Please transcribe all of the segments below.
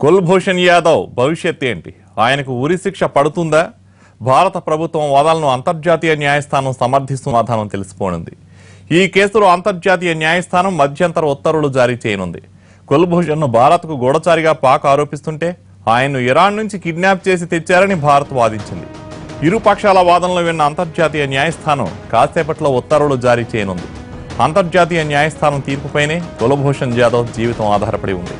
కుల్భూషణ్ యాదవ్ భవిష్యత్ ఏంటి? ఆయనకు ఉరి శిక్ష పడుతుందా? భారత ప్రభుత్వం వాదాలను అంతర్జాతీయ న్యాయస్థానం సమర్థిస్తున్న సమాధానం తెలిసిపోనుంది. ఈ కేసులో అంతర్జాతీయ న్యాయస్థానం మధ్యంతర ఉత్తర్వులు జారీ చేయనుంది. కుల్భూషణ్ను భారత్కు గూఢచారిగా పాక్ ఆరోపిస్తుంటే ఆయన్ను ఇరాన్ నుంచి కిడ్నాప్ చేసి తెచ్చారని భారత్ వాదించింది. ఇరు పక్షాల వాదనలు విన్న అంతర్జాతీయ న్యాయస్థానం కాసేపట్లో ఉత్తర్వులు జారీ చేయనుంది. అంతర్జాతీయ న్యాయస్థానం తీర్పుపైనే కులభూషణ్ జాదవ్ జీవితం ఆధారపడి ఉంది.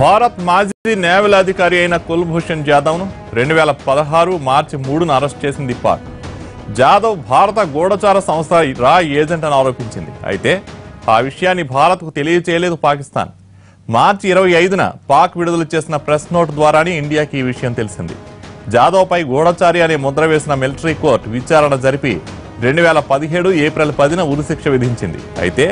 భారత్ మాజీ నేవల్ అధికారి అయిన కుల్భూషణ్ జాదవ్ను రెండు వేల పదహారు మార్చి మూడున అరెస్ట్ చేసింది పాక్. జాదవ్ భారత గూఢచార సంస్థ రా ఏజెంట్ అని ఆరోపించింది. అయితే ఆ విషయాన్ని భారత్కు తెలియచేయలేదు పాకిస్తాన్. మార్చి ఇరవై ఐదున పాక్ విడుదల చేసిన ప్రెస్ నోట్ ద్వారానే ఇండియాకి ఈ విషయం తెలిసింది. జాదవ్పై గూఢచారి అనే ముద్ర వేసిన మిలిటరీ కోర్టు విచారణ జరిపి రెండు వేల పదిహేడు ఏప్రిల్ పదిన ఉరిశిక్ష విధించింది. అయితే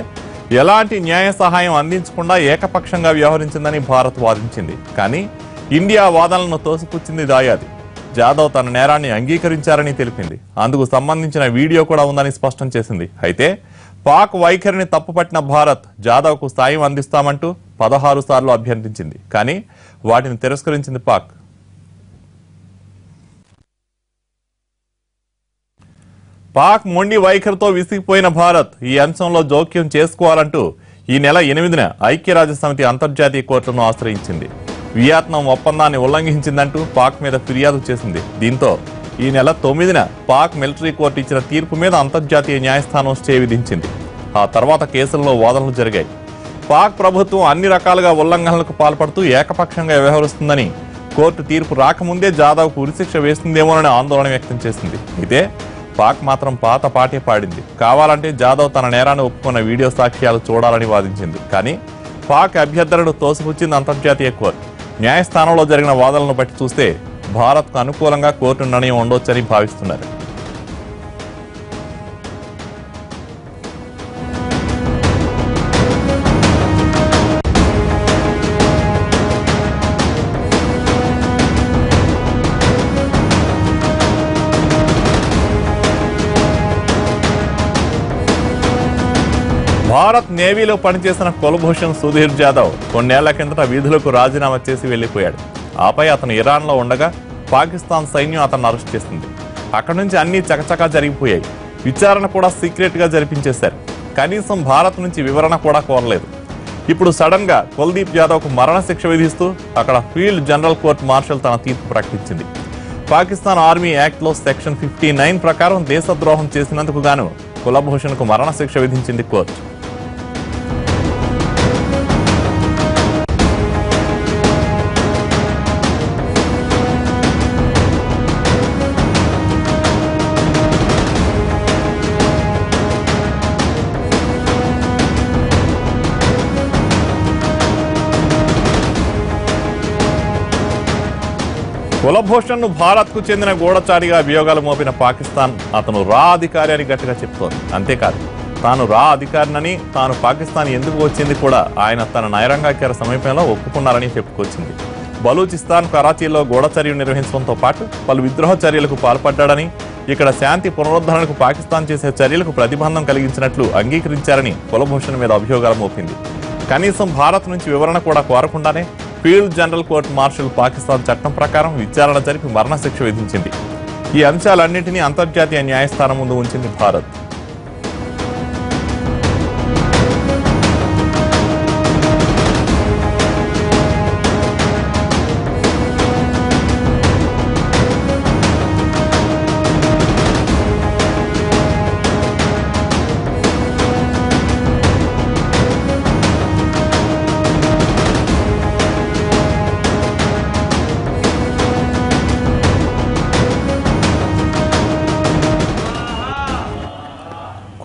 ఎలాంటి న్యాయ సహాయం అందించకుండా ఏకపక్షంగా వ్యవహరించిందని భారత్ వాదించింది. కానీ ఇండియా వాదనలను తోసిపుచ్చింది దాయాది. జాదవ్ తన నేరాన్ని అంగీకరించారని తెలిపింది. అందుకు సంబంధించిన వీడియో కూడా ఉందని స్పష్టం చేసింది. అయితే పాక్ వైఖరిని తప్పుపట్టిన భారత్ జాదవ్కు సాయం అందిస్తామంటూ పదహారు సార్లు అభ్యర్థించింది. కానీ వాటిని తిరస్కరించింది పాక్. పాక్ మొండి వైఖరితో విసిగిపోయిన భారత్ ఈ అంశంలో జోక్యం చేసుకోవాలంటూ ఈ నెల ఎనిమిదిన ఐక్యరాజ్య సమితి అంతర్జాతీయ కోర్టును ఆశ్రయించింది. వియత్నాం ఒప్పందాన్ని ఉల్లంఘించిందంటూ పాక్ మీద ఫిర్యాదు చేసింది. దీంతో ఈ నెల తొమ్మిదిన పాక్ మిలిటరీ కోర్టు ఇచ్చిన తీర్పు మీద అంతర్జాతీయ న్యాయస్థానం స్టే విధించింది. ఆ తర్వాత కేసుల్లో వాదనలు జరిగాయి. పాక్ ప్రభుత్వం అన్ని రకాలుగా ఉల్లంఘనలకు పాల్పడుతూ ఏకపక్షంగా వ్యవహరిస్తుందని కోర్టు తీర్పు రాకముందే జాదవ్కు ఉరిశిక్ష వేస్తుందేమోనని ఆందోళన వ్యక్తం చేసింది. అయితే పాక్ మాత్రం పాత పాటే పాడింది. కావాలంటే జాదవ్ తన నేరాన్ని ఒప్పుకున్న వీడియో సాక్ష్యాలు చూడాలని వాదించింది. కానీ పాక్ అభ్యర్థులను తోసిపుచ్చింది అంతర్జాతీయ కోర్టు. న్యాయస్థానంలో జరిగిన వాదనలను బట్టి చూస్తే భారత్కు అనుకూలంగా కోర్టు నిర్ణయం ఉండొచ్చని భావిస్తున్నారు. భారత్ నేవీలో పనిచేసిన కులభూషణ్ సుధీర్ జాదవ్ కొన్నేళ్ళ కిందట విధులకు రాజీనామా చేసి వెళ్ళిపోయాడు ఆపై అతను ఇరాన్లో ఉండగా పాకిస్తాన్ సైన్యం అతన్ని అరెస్ట్ చేసింది. అక్కడి నుంచి అన్ని చకచకా జరిగిపోయాయి. విచారణ కూడా సీక్రెట్గా జరిపించేశారు. కనీసం భారత్ నుంచి వివరణ కూడా కోరలేదు. ఇప్పుడు సడన్గా కులదీప్ కుల్దీప్ యాదవ్ మరణ శిక్ష విధిస్తూ అక్కడ ఫీల్డ్ జనరల్ కోర్ట్ మార్షల్ తన తీర్పు ప్రకటించింది. పాకిస్తాన్ ఆర్మీ యాక్ట్లో సెక్షన్ ఫిఫ్టీ నైన్ ప్రకారం దేశద్రోహం చేసినందుకు గాను కులభూషణ్కు మరణశిక్ష మరణ శిక్ష విధించింది కోర్టు. కులభూషణ్ను భారత్కు చెందిన గూఢచారిగా అభియోగాలు మోపిన పాకిస్తాన్ అతను రా అధికారి అని గట్టిగా చెప్తోంది. అంతేకాదు తాను రా అధికారినని తాను పాకిస్తాన్ ఎందుకు వచ్చింది కూడా ఆయన తన నైరంగాఖ్యార సమీపంలో ఒప్పుకున్నారని చెప్పుకొచ్చింది. బలూచిస్తాన్ కరాచీలో గూఢచర్యలు నిర్వహించడంతో పాటు పలు విద్రోహ చర్యలకు పాల్పడ్డాడని ఇక్కడ శాంతి పునరుద్ధరణకు పాకిస్తాన్ చేసే చర్యలకు ప్రతిబంధం కలిగించినట్లు అంగీకరించారని కులభూషణ్ మీద అభియోగాలు మోపింది. కనీసం భారత్ నుంచి వివరణ కూడా కోరకుండానే field general court martial Pakistan చట్టం ప్రకారం విచారణ జరిపి మరణశిక్ష విధించింది. ఈ అంశాలన్నింటినీ అంతర్జాతీయ న్యాయస్థానం ముందు ఉంచింది భారత్.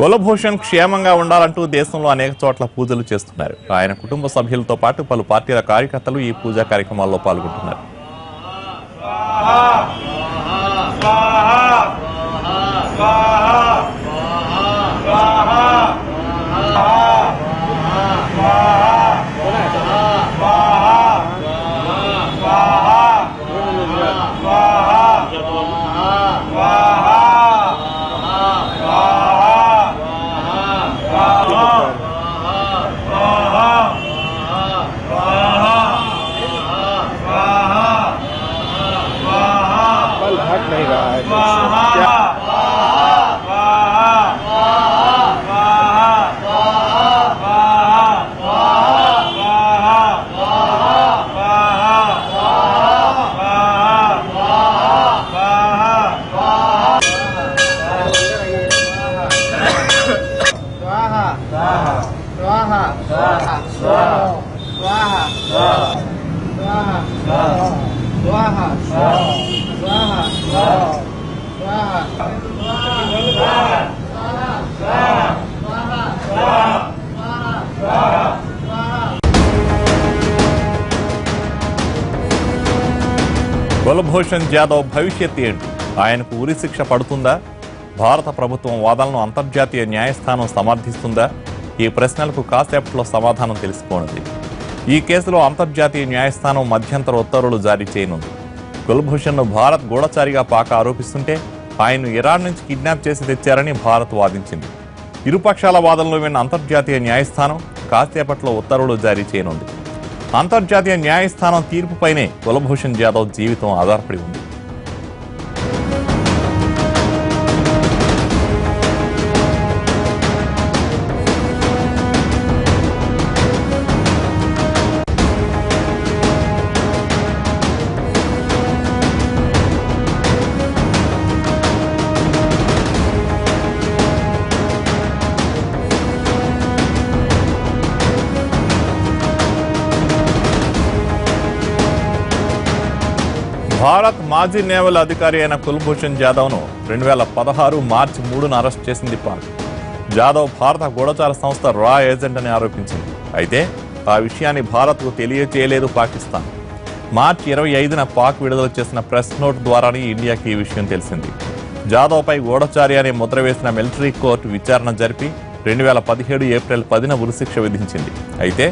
కులభూషణ్ క్షేమంగా ఉండాలంటూ దేశంలో అనేక చోట్ల పూజలు చేస్తున్నారు. ఆయన కుటుంబ సభ్యులతో పాటు పలు పార్టీల కార్యకర్తలు ఈ పూజా కార్యక్రమాల్లో పాల్గొంటున్నారు. కులభూషణ్ జాదవ్ భవిష్యత్ ఏంటి? ఆయనకు ఉరిశిక్ష పడుతుందా? భారత ప్రభుత్వం వాదనలను అంతర్జాతీయ న్యాయస్థానం సమర్థిస్తుందా? ఈ ప్రశ్నలకు కాసేపట్లో సమాధానం తెలుసుకోనుంది ఈ కేసులో అంతర్జాతీయ న్యాయస్థానం మధ్యంతర ఉత్తర్వులు జారీ చేయనుంది. కుల్భూషణ్ను భారత్ గూఢచారిగా పాక ఆరోపిస్తుంటే ఆయన్ను ఇరాన్ నుంచి కిడ్నాప్ చేసి తెచ్చారని భారత్ వాదించింది. ఇరుపక్షాల వాదనలు విన్న అంతర్జాతీయ న్యాయస్థానం కాసేపట్లో ఉత్తర్వులు జారీ చేయనుంది. అంతర్జాతీయ న్యాయస్థానం తీర్పుపైనే కులభూషణ్ జాదవ్ జీవితం ఆధారపడి ఉంది. భారత్ మాజీ నేవల్ అధికారి అయిన కుల్భూషణ్ జాదవ్ను రెండు వేల పదహారు మార్చి మూడున అరెస్ట్ చేసింది పాక్ జాదవ్ భారత గూఢచార సంస్థ రా ఏజెంట్ అని ఆరోపించింది. అయితే ఆ విషయాన్ని భారత్కు తెలియచేయలేదు పాకిస్తాన్. మార్చి ఇరవై ఐదున పాక్ విడుదల చేసిన ప్రెస్ నోట్ ద్వారానే ఇండియాకి ఈ విషయం తెలిసింది. జాదవ్పై గూఢచారి అనే ముద్ర వేసిన మిలిటరీ కోర్టు విచారణ జరిపి రెండు వేల పదిహేడు ఏప్రిల్ పదిన ఉరిశిక్ష విధించింది. అయితే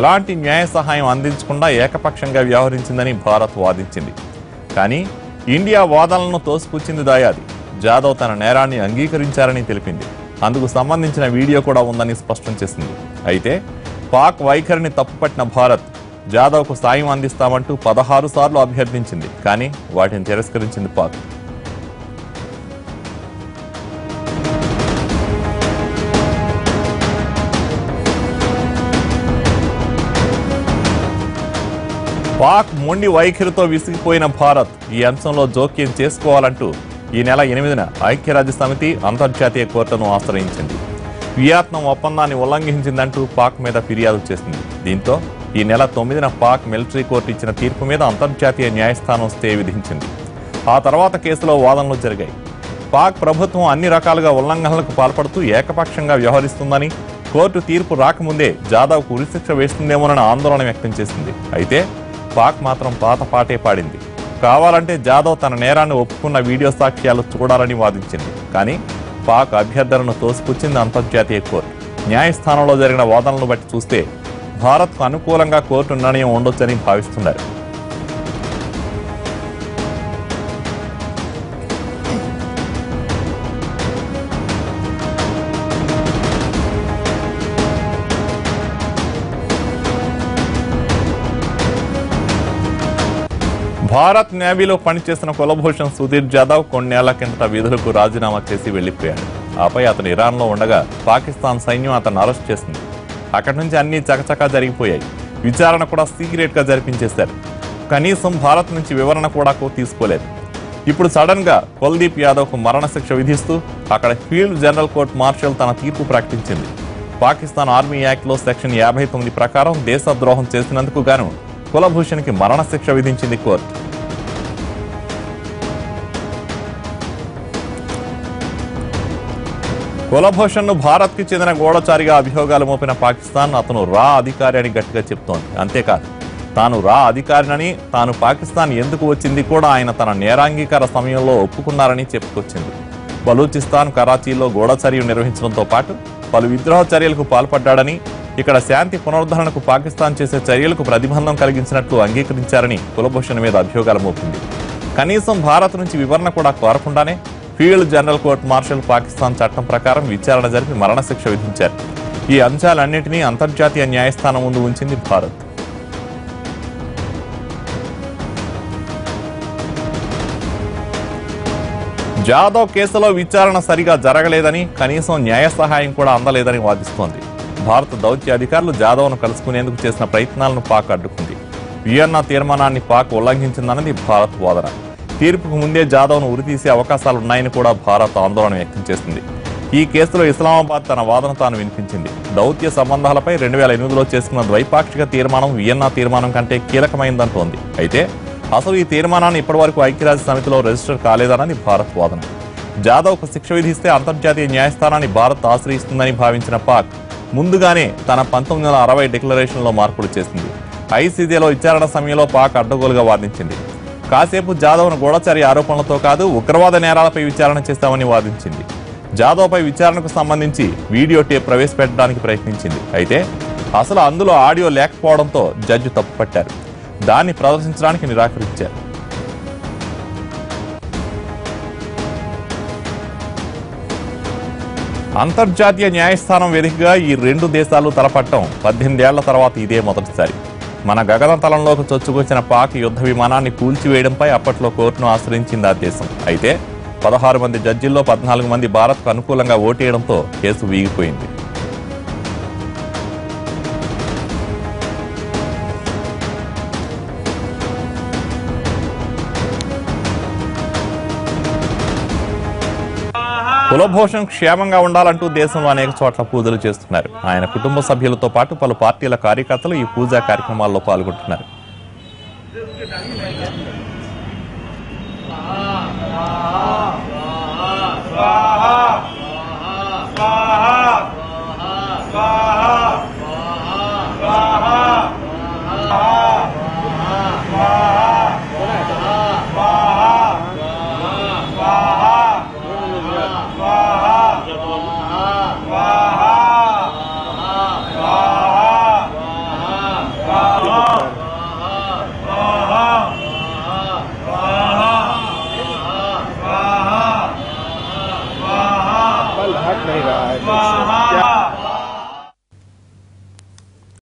ఎలాంటి న్యాయ సహాయం అందించకుండా ఏకపక్షంగా వ్యవహరించిందని భారత్ వాదించింది. కానీ ఇండియా వాదనలను తోసిపుచ్చింది దాయాది. జాదవ్ తన నేరాన్ని అంగీకరించారని తెలిపింది. అందుకు సంబంధించిన వీడియో కూడా ఉందని స్పష్టం చేసింది. అయితే పాక్ వైఖరిని తప్పుపట్టిన భారత్ జాదవ్కు సాయం అందిస్తామంటూ పదహారు సార్లు అభ్యర్థించింది. కానీ వాటిని తిరస్కరించింది పాక్. పాక్ మొండి వైఖరితో విసిగిపోయిన భారత్ ఈ అంశంలో జోక్యం చేసుకోవాలంటూ ఈ నెల ఎనిమిదిన ఐక్యరాజ్య సమితి అంతర్జాతీయ కోర్టును ఆశ్రయించింది. వియత్నాం ఒప్పందాన్ని ఉల్లంఘించిందంటూ పాక్ మీద ఫిర్యాదు చేసింది. దీంతో ఈ నెల తొమ్మిదిన పాక్ మిలిటరీ కోర్టు ఇచ్చిన తీర్పు మీద అంతర్జాతీయ న్యాయస్థానం స్టే విధించింది. ఆ తర్వాత కేసులో వాదనలు జరిగాయి. పాక్ ప్రభుత్వం అన్ని రకాలుగా ఉల్లంఘనలకు పాల్పడుతూ ఏకపక్షంగా వ్యవహరిస్తుందని కోర్టు తీర్పు రాకముందే జాదవ్కు ఉరిశిక్ష వేస్తుందేమోనని ఆందోళన వ్యక్తం చేసింది. అయితే పాక్ మాత్రం పాత పాటే పాడింది. కావాలంటే జాదవ్ తన నేరాన్ని ఒప్పుకున్న వీడియో సాక్ష్యాలు చూడాలని వాదించింది. కానీ పాక్ అభ్యర్థనను తోసిపుచ్చింది అంతర్జాతీయ కోర్టు. న్యాయస్థానంలో జరిగిన వాదనలను బట్టి చూస్తే భారత్కు అనుకూలంగా కోర్టు నిర్ణయం ఉండొచ్చని భావిస్తున్నారు. భారత్ నేవీలో పనిచేసిన కులభూషణ్ సుధీర్ జాదవ్ కొన్నేళ్ళ కిందట విధులకు రాజీనామా చేసి వెళ్ళిపోయాడు ఆపై అతను ఇరాన్లో ఉండగా పాకిస్తాన్ సైన్యం అతను అరెస్ట్ చేసింది. అక్కడి నుంచి అన్ని చకచకా జరిగిపోయాయి. విచారణ కూడా సీక్రెట్గా జరిపించేశారు. కనీసం భారత్ నుంచి వివరణ కూడా తీసుకోలేదు. ఇప్పుడు సడన్గా కుల్దీప్ యాదవ్కు మరణశిక్ష విధిస్తూ అక్కడ ఫీల్డ్ జనరల్ కోర్ట్ మార్షల్ తన తీర్పు ప్రకటించింది. పాకిస్తాన్ ఆర్మీ యాక్ట్లో సెక్షన్ యాభై తొమ్మిది ప్రకారం దేశద్రోహం చేసినందుకు గాను కులభూషణ్కి మరణశిక్ష విధించింది కోర్టు. కులభూషణ్ భారత్కి చెందిన గోడచారిగా అభియోగాలు మోపిన పాకిస్తాన్ అతను రా అధికారి అని గట్టిగా చెప్తోంది. అంతేకాదు తాను రా అధికారినని తాను పాకిస్తాన్ ఎందుకు వచ్చింది కూడా ఆయన తన నేరాంగీకార సమయంలో ఒప్పుకున్నారని చెప్పుకొచ్చింది. బలూచిస్తాన్ కరాచీలో గూఢచర్యం నిర్వహించడంతో పాటు పలు విద్రోహ చర్యలకు పాల్పడ్డాడని ఇక్కడ శాంతి పునరుద్ధరణకు పాకిస్తాన్ చేసే చర్యలకు ప్రతిబంధం కలిగించినట్లు అంగీకరించారని కులభూషణ్ మీద అభియోగాలు మోపింది. కనీసం భారత్ నుంచి వివరణ కూడా కోరకుండానే field general court martial Pakistan చట్టం ప్రకారం విచారణ జరిపి మరణశిక్ష విధించారు. ఈ అంశాలన్నింటినీ అంతర్జాతీయ న్యాయస్థానం ముందు ఉంచింది భారత్. జాదవ్ కేసులో విచారణ సరిగా జరగలేదని కనీసం న్యాయ సహాయం కూడా అందలేదని వాదిస్తోంది. భారత దౌత్య అధికారులు జాదవ్ను కలుసుకునేందుకు చేసిన ప్రయత్నాలను పాక్ అడ్డుకుంది. వియన్నా తీర్మానాన్ని పాక్ ఉల్లంఘించిందన్నది భారత్ వాదన. తీర్పుకు ముందే జాదవ్ను ఉరితీసే అవకాశాలున్నాయని కూడా భారత్ ఆందోళన వ్యక్తం చేసింది. ఈ కేసులో ఇస్లామాబాద్ తన వాదన తాను వినిపించింది. దౌత్య సంబంధాలపై రెండు వేల ఎనిమిదిలో చేసుకున్న ద్వైపాక్షిక తీర్మానం వియన్నా తీర్మానం కంటే కీలకమైందంటోంది. అయితే అసలు ఈ తీర్మానాన్ని ఇప్పటివరకు ఐక్యరాజ్య సమితిలో రిజిస్టర్ కాలేదన్నది భారత్ వాదన. జాదవ్కు శిక్ష విధిస్తే అంతర్జాతీయ న్యాయస్థానాన్ని భారత్ ఆశ్రయిస్తుందని భావించిన పాక్ ముందుగానే తన పంతొమ్మిది వందల అరవై డిక్లరేషన్లో మార్పులు చేసింది. ఐసీజేలో విచారణ సమయంలో పాక్ అడ్డగోలుగా వాదించింది. కాసేపు జాదవ్ను గూఢచారి ఆరోపణలతో కాదు ఉగ్రవాద నేరాలపై విచారణ చేస్తామని వాదించింది. జాదవ్పై విచారణకు సంబంధించి వీడియో టేప్ ప్రవేశపెట్టడానికి ప్రయత్నించింది. అయితే అసలు అందులో ఆడియో లేకపోవడంతో జడ్జి తప్పుపట్టారు దాన్ని ప్రదర్శించడానికి నిరాకరించారు. అంతర్జాతీయ న్యాయస్థానం వేదికగా ఈ రెండు దేశాలు తలపట్టం పద్దెనిమిదేళ్ళ తర్వాత ఇదే మొదటిసారి. మన గగనతలంలోకి చొచ్చుకొచ్చిన పాక్ యుద్ధ విమానాన్ని కూల్చివేయడంపై అప్పట్లో కోర్టును ఆశ్రయించింది ఆ దేశం. అయితే పదహారు మంది జడ్జిల్లో పద్నాలుగు మంది భారత్కు అనుకూలంగా ఓటేయడంతో కేసు వీగిపోయింది. కులభూషణ్ క్షేమంగా ఉండాలంటూ దేశంలో అనేక చోట్ల పూజలు చేస్తున్నారు. ఆయన కుటుంబ సభ్యులతో పాటు పలు పార్టీల కార్యకర్తలు ఈ పూజా కార్యక్రమాల్లో పాల్గొంటున్నారు.